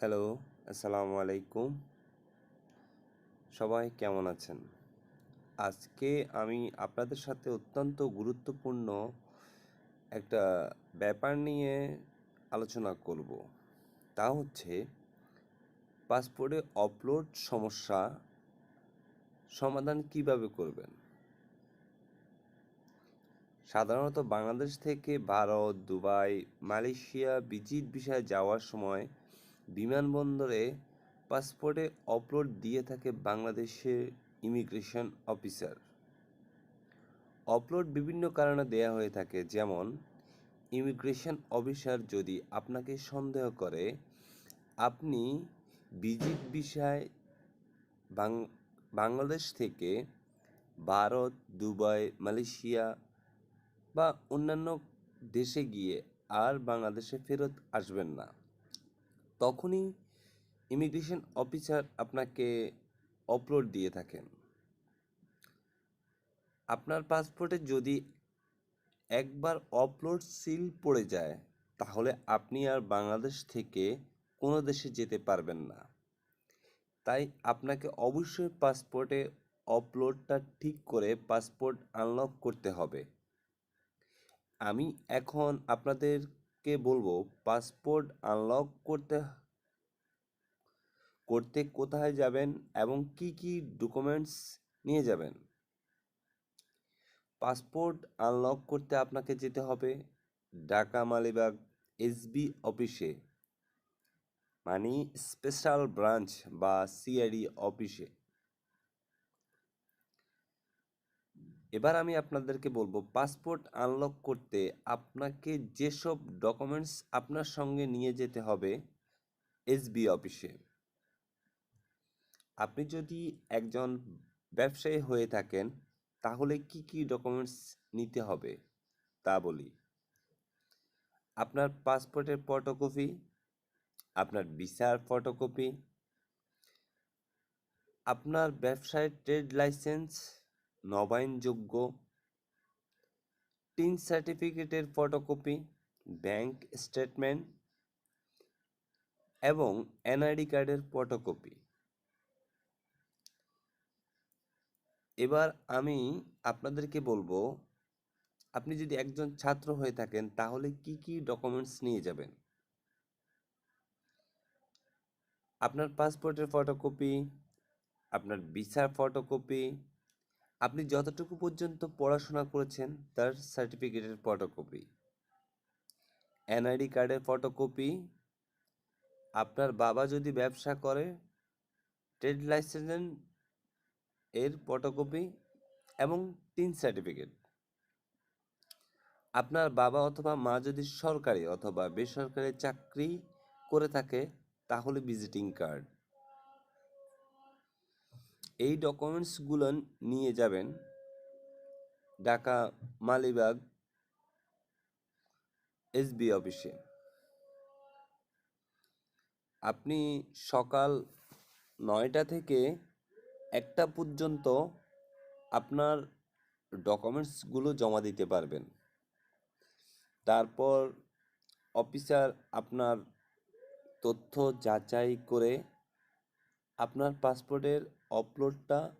Hello আসসালামু আলাইকুম সবাই কেমন আছেন? আজকে আমি আপনাদের সাথে অত্যন্ত গুরুত্বপূর্ণ একটা ব্যাপার নিয়ে আলোচনা করব। তা হচ্ছে পাসপোর্টে আপলোড সমস্যা সমাধান কীভাবে করবেন? সাধারণত বাংলাদেশ থেকে ভারত, দুবাই, মালয়েশিয়া, ভিজিট ভিসায় যাওয়ার সময় বিমানবন্দরে পাসপোর্টে আপলোড দিয়ে থাকে বাংলাদেশের ইমিগ্রেশন অফিসার। আপলোড বিভিন্ন কারণে দেয়া হয়ে থাকে, যেমন, ইমিগ্রেশন অফিসার যদি আপনাকে সন্দেহ করে, আপনি ভিজিট বিষয় বাংলাদেশ থেকে ভারত, দুবাই, মালয়েশিয়া বা অন্যান্য দেশে গিয়ে আর বাংলাদেশে ফেরত আসবেন না। তখনই ইমিগ্রেশন অফিসার আপনাকে অপলোড দিয়ে থাকেন। আপনার পাসপোর্টে যদি একবার অপলোড সিল পড়ে যায়, তাহলে আপনি আর বাংলাদেশ থেকে কোনো দেশে যেতে পারবেন না। তাই আপনাকে অবশ্যই পাসপোর্টে অপলোডটা ঠিক করে পাসপোর্ট আনলক করতে হবে। আমি এখন আপনাদেরকে বলব? পাসপোর্ট আনলক করতে করতে কোথায় যাবেন এবং কি কি ডকুমেন্টস নিয়ে যাবেন? পাসপোর্ট আনলক করতে আপনাকে যেতে হবে ঢাকা মালিবাগ এসবি অফিসে মানে স্পেশাল ব্রাঞ্চ বা সিআইডি অফিসে। এবার আমি আপনাদেরকে বলব পাসপোর্ট আনলক করতে আপনাকে যেসব ডকুমেন্টস আপনার সঙ্গে নিয়ে যেতে হবে এসবি অফিসে আপনি যদি একজন ব্যবসায়ী হয়ে থাকেন, তাহলে কি কি ডকুমেন্টস নিতে হবে তা বলি। আপনার পাসপোর্টের ফটোকপি আপনার ভিসার ফটোকপি আপনার ব্যবসায় ট্রেড লাইসেন্স নবায়নযোগ্য টিন সার্টিফিকেটের ফটোকপি, ব্যাংক স্টেটমেন্ট এবং এনআইডি কার্ডের ফটোকপি। এবার আমি আপনাদেরকে বলব, আপনি যদি একজন ছাত্র হয়ে থাকেন, তাহলে কি কি ডকুমেন্টস নিয়ে যাবেন? আপনার পাসপোর্টের ফটোকপি, আপনার ভিসার ফটোকপি আপনি যতটুকু পর্যন্ত পড়াশোনা করেছেন, তার সার্টিফিকেটের ফটোকপি এনআইডি কার্ডের ফটোকপি আপনার বাবা যদি ব্যবসা করে ট্রেড লাইসেন্স এর ফটোকপি এবং তিন সার্টিফিকেট আপনার বাবা অথবা মা যদি সরকারি অথবা বেসরকারি চাকরি করে থাকে, তাহলে ভিজিটিং কার্ড এই ডকুমেন্টসগুলো নিয়ে যাবেন। ঢাকা, মালিবাগ এসবি অফিসে। আপনি সকাল নয়টা থেকে একটা পর্যন্ত আপনার ডকুমেন্টসগুলো জমা দিতে পারবেন। তারপর অফিসার আপনার তথ্য যাচাই করে আপনার পাসপোর্টের আপলোডটা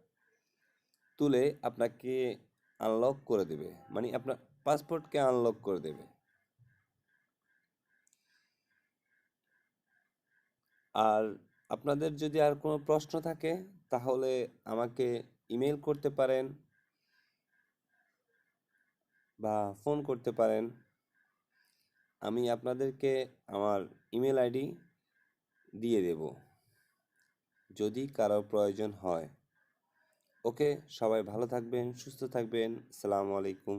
তুলে আপনাকে আনলক করে দেবে। মানে আপনার পাসপোর্টকে আনলক করে দেবে। আর আপনাদের যদি আর কোনো প্রশ্ন থাকে, তাহলে আমাকে ইমেল করতে পারেন বা ফোন করতে পারেন। আমি আপনাদেরকে আমার ইমেল আইডি দিয়ে দেব। যদি কারও প্রয়োজন হয়। ওকে সবাই ভালো থাকবেন সুস্থ থাকবেন। সালামু আলাইকুম।